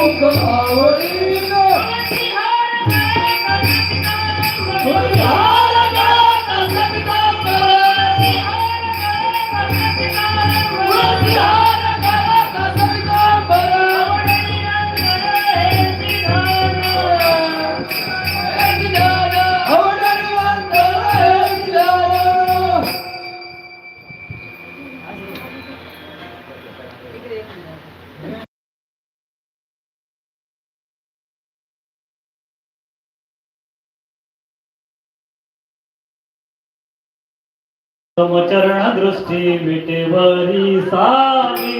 Already know. समचरण दृष्टी मिटेवरी सामी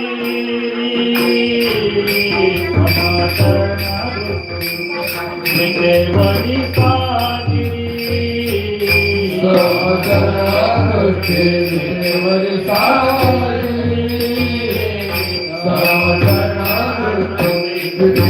समचरण दृष्टी मिटेवरी सामी येथे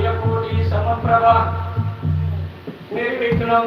ప్రభా నిర్విఘ్నం.